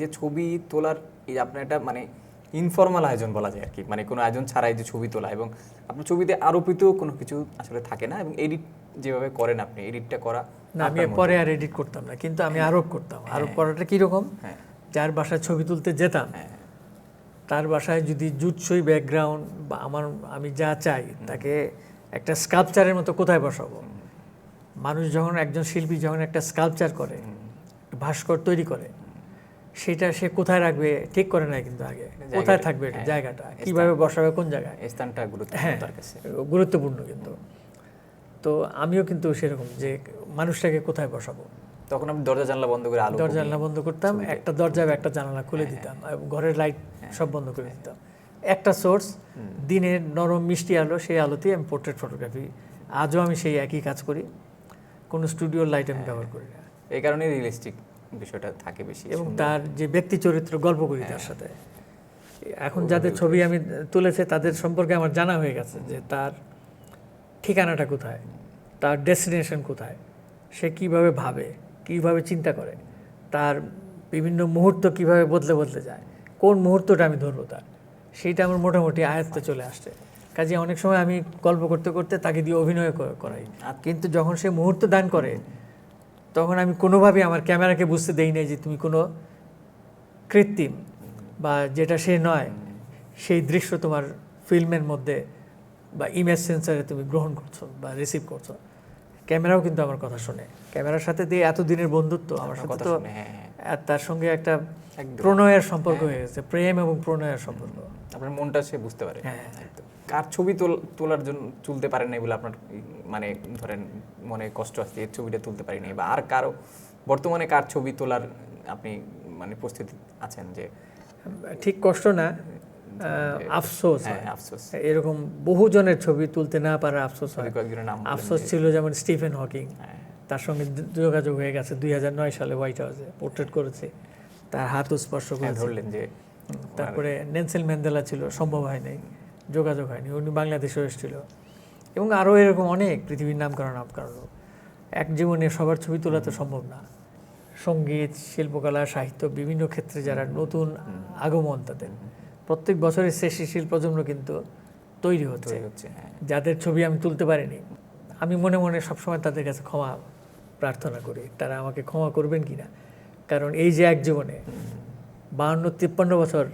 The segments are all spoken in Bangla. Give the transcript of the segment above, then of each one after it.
যে ছবি তোলার এই আপনার একটা মানে ইনফর্মাল আয়োজন বলা যায় আর কি। মানে কোনো আয়োজন ছাড়াই যে ছবি তোলা এবং আপনার ছবিতে আরোপিত কোনো কিছু আসলে থাকে না এবং এডিট যেভাবে করেন আপনি এডিটটা করা না আমি পরে আর এডিট করতাম না কিন্তু আমি আরোপ করতাম। আরোপ করাটা কীরকম? হ্যাঁ। যার বাসায় ছবি তুলতে যেতাম হ্যাঁ। তার বাসায় যদি জুৎসই ব্যাকগ্রাউন্ড বা আমার আমি যা চাই তাকে একটা স্কাল্পচারের মতো কোথায় বসাবো? মানুষ যখন একজন শিল্পী যখন একটা স্কাল্পচার করে ভাস্কর তৈরি করে সেটা সে কোথায় রাখবে ঠিক করে না কিন্তু আগে। কোথায় থাকবে জায়গাটা কীভাবে বসাবে কোন জায়গায়? স্থানটা গুরুত্বপূর্ণ হ্যাঁ গুরুত্বপূর্ণ কিন্তু। তো আমিও কিন্তু সেরকম যে মানুষটাকে কোথায় বসাবো? তখন আমি দরজা জানলা বন্ধ করে আলো দরজা জানলা বন্ধ করতাম একটা দরজা বা একটা জানালা খুলে দিতাম ঘরের লাইট সব বন্ধ করে দিতাম। একটা সোর্স দিনের নরম মিষ্টি আলো সেই আলোতেই আমি পোর্ট্রেট ফটোগ্রাফি। আজও আমি সেই একই কাজ করি। কোনো স্টুডিওর লাইট আমি ব্যবহার করি না। এই কারণে রিয়েলিস্টিক বিষয়টা থাকে বেশি এবং তার যে ব্যক্তি চরিত্র গল্প করি তার সাথে। এখন যাদের ছবি আমি তুলেছে তাদের সম্পর্কে আমার জানা হয়ে গেছে যে তার ঠিকানাটা কোথায় তার ডেস্টিনেশন কোথায় সে কীভাবে ভাবে কীভাবে চিন্তা করে তার বিভিন্ন মুহূর্ত কীভাবে বদলে বদলে যায় কোন মুহূর্তটা আমি ধরবো তার সেইটা আমার মোটামুটি আয়ত্তে চলে আসছে। কাজে অনেক সময় আমি গল্প করতে করতে তাকে দিয়ে অভিনয় করাই। কিন্তু যখন সে মুহূর্ত দান করে তখন আমি কোনোভাবেই আমার ক্যামেরাকে বুঝতে দেই নাই যে তুমি কোনো কৃত্রিম বা যেটা সে নয় সেই দৃশ্য তোমার ফিল্মের মধ্যে বা ইমেজ সেন্সারে তুমি গ্রহণ করছ বা রিসিভ করছ। ক্যামেরাও কিন্তু আমার কথা শোনে। ক্যামেরার সাথে দিয়ে এত দিনের বন্ধুত্ব আমার সাথে তো হ্যাঁ, হ্যাঁ। তার সঙ্গে একটা প্রণয়ের সম্পর্ক হয়ে। গেছে প্রেম এবং প্রণয়ের সম্পর্ক। আপনার মনটা সে বুঝতে পারে। হ্যাঁ। কার ছবি তোল- তোলার জন্য তুলতে পারেন নাই বলে আপনার মানে ধরেন মনে কষ্ট আসছে এর ছবিটা তুলতে পারি নাই বা আর কারও বর্তমানে কার ছবি তোলার আপনি মানে প্রস্তুতি আছেন যে ঠিক কষ্ট না আফসোস হ্যাঁ আফসোস। এরকম বহু জনের ছবি তুলতে না পারা আফসোস হয়। কয়েকজনের নাম আফসোস ছিল যেমন স্টিফেন হকিং। হ্যাঁ, তার সঙ্গে যোগাযোগ হয়ে গেছে দুই হাজার নয় সালে হোয়াইট হাউসে পোর্ট্রেট করেছে। তার হাত স্পর্শ করে ধরলেন যে তারপরে নেনসেল ম্যান্ডেলা ছিল সম্ভব হয় নাই। যোগাযোগ হয়নি উনি বাংলাদেশেও এসেছিল। এবং আরও এরকম অনেক পৃথিবীর নাম করা নাম এক জীবনে সবার ছবি তোলা তো সম্ভব না। সংগীত শিল্পকলা সাহিত্য বিভিন্ন ক্ষেত্রে যারা নতুন আগমন তাদের। প্রত্যেক বছরের সৃষ্টিশীল প্রজন্ম কিন্তু তৈরি হচ্ছে। তৈরি হচ্ছে হ্যাঁ। যাদের ছবি আমি তুলতে পারিনি আমি মনে মনে সবসময় তাদের কাছে ক্ষমা প্রার্থনা করি তারা আমাকে ক্ষমা করবেন কি না কারণ এই যে এক জীবনে বাহান্ন তিপ্পান্ন বছর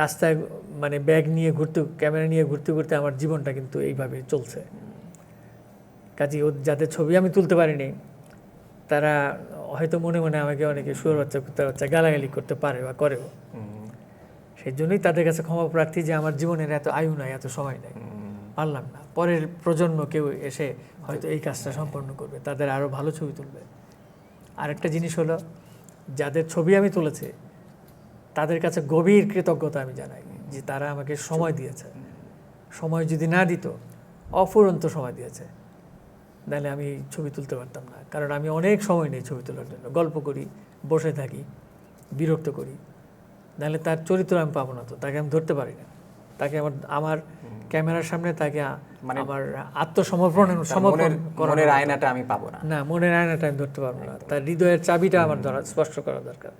রাস্তায় মানে ব্যাগ নিয়ে ঘুরতে ক্যামেরা নিয়ে ঘুরতে ঘুরতে আমার জীবনটা কিন্তু এইভাবে চলছে। কাজে ও যাদের ছবি আমি তুলতে পারিনি তারা হয়তো মনে মনে আমাকে অনেকে সুর বাচ্চা কুত্তার বাচ্চা গালাগালি করতে পারে বা করেও। সেই জন্যই তাদের কাছে ক্ষমা প্রার্থী যে আমার জীবনের এত আয়ু নাই এত সময় নাই। পারলাম না। পরের প্রজন্ম কেউ এসে হয়তো এই কাজটা সম্পন্ন করবে তাদের আরও ভালো ছবি তুলবে। আরেকটা জিনিস হলো যাদের ছবি আমি তুলেছি তাদের কাছে গভীর কৃতজ্ঞতা আমি জানাই যে তারা আমাকে সময় দিয়েছে। সময় যদি না দিত অফুরন্ত সময় দিয়েছে। তাহলে আমি ছবি তুলতে পারতাম না। কারণ আমি অনেক সময় নেই ছবি তোলার জন্য গল্প করি বসে থাকি বিরক্ত করি। নাহলে তার চরিত্র আমি পাবো না তো তাকে আমি ধরতে পারি না। তাকে আমার আমার ক্যামেরার সামনে তাকে মানে আমার আত্মসমর্পণ তার সমর্পণ মনের করানো মনের দরকার। আয়নাটা আমি পাবো না। না মনের আয়নাটা আমি ধরতে পারব না। তার হৃদয়ের চাবিটা আমার ধরা স্পষ্ট করা দরকার।